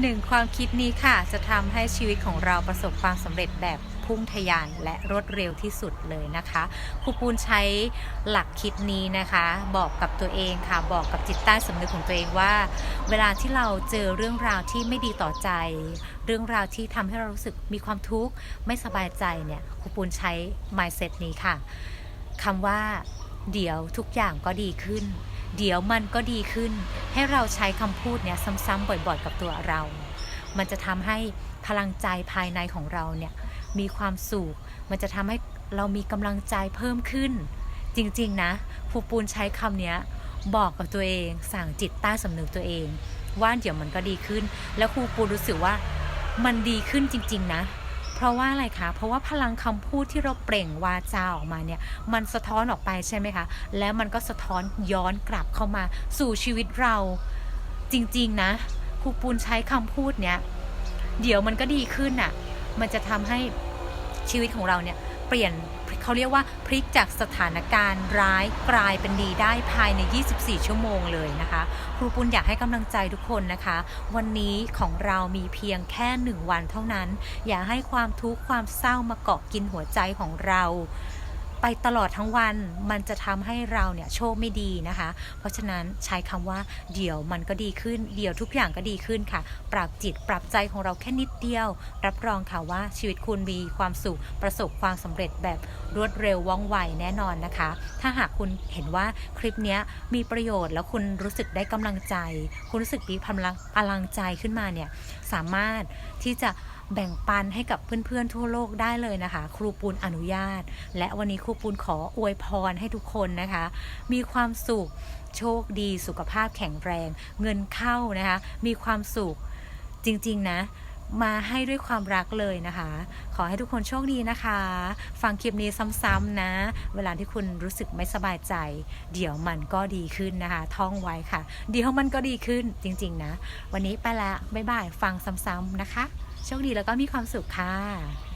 หนึ่งความคิดนี้ค่ะ จะทำให้ชีวิตของเราประสบความสำเร็จแบบพุ่งทะยานและรวดเร็วที่สุดเลยนะคะครูปูนใช้หลักคิดนี้นะคะ บอกกับตัวเองค่ะ บอกกับจิตใต้สำนึกของตัวเองว่า เวลาที่เราเจอเรื่องราวที่ไม่ดีต่อใจ เรื่องราวที่ทำให้เรารู้สึกมีความทุกข์ไม่สบายใจเนี่ยครูปูนใช้ mindset นี้ค่ะคำว่า เดี๋ยวทุกอย่างก็ดีขึ้น เดี๋ยวมันก็ดีขึ้น ให้เราใช้คำพูดเนี่ยซ้ำๆบ่อยๆ กับตัวเรา มันจะทำให้พลังใจภายในของเราเนี่ยมีความสุข มันจะทำให้เรามีกำลังใจเพิ่มขึ้น จริงๆนะครูปูนใช้คำเนี้ยบอกกับตัวเอง สั่งจิตใต้สำนึกตัวเอง ว่าเดี๋ยวมันก็ดีขึ้น แล้วครูปูนรู้สึกว่ามันดีขึ้นจริง ๆ นะ เพราะว่าอะไรคะ เพราะว่าพลังคำพูดที่เราเปล่งวาจาออกมาเนี่ย มันสะท้อนออกไปใช่ไหมคะ แล้วมันก็สะท้อนย้อนกลับเข้ามาสู่ชีวิตเราจริงๆนะครูปูนใช้คำพูดเนี้ยเดี๋ยวมันก็ดีขึ้นอะ มันจะทำให้ชีวิตของเราเนี่ย เปลี่ยนเขาเรียกว่าพลิกจากสถานการณ์ร้ายกลายเป็นดีได้ภายใน 24 ชั่วโมงเลยนะคะ ครูปุณอยากให้กำลังใจทุกคนนะคะ วันนี้ของเรามีเพียงแค่หนึ่งวันเท่านั้น อย่าให้ความทุกข์ความเศร้ามาเกาะกินหัวใจของเรา ไปตลอดทั้งวันมันจะทำให้เราเนี่ยโชคไม่ดีนะคะ เพราะฉะนั้นใช้คำว่าเดี๋ยวมันก็ดีขึ้น เดี๋ยวทุกอย่างก็ดีขึ้นค่ะ ปรับจิตปรับใจของเราแค่นิดเดียว รับรองค่ะว่าชีวิตคุณมีความสุขประสบความสำเร็จแบบรวดเร็วว่องไวแน่นอนนะคะ ถ้าหากคุณเห็นว่าคลิปนี้มีประโยชน์แล้วคุณรู้สึกได้กำลังใจ คุณรู้สึกมีพลังพลังใจขึ้นมาเนี่ยสามารถที่จะ แบ่งปันให้กับเพื่อนๆทั่วโลกได้เลยนะคะ ครูปูนอนุญาต และวันนี้ครูปูนขออวยพรให้ทุกคนนะคะ มีความสุขโชคดีสุขภาพแข็งแรง เงินเข้านะคะ มีความสุขจริงๆนะมาให้ด้วยความรักเลยนะคะ ขอให้ทุกคนโชคดีนะคะ ฟังคลิปนี้ซ้ำๆนะ เวลาที่คุณรู้สึกไม่สบายใจ เดี๋ยวมันก็ดีขึ้นนะคะ ท่องไว้ค่ะ เดี๋ยวมันก็ดีขึ้นจริงๆนะ วันนี้ไปละบ๊ายบาย ฟังซ้ำๆนะคะ โชคดีแล้วก็มีความสุขค่ะ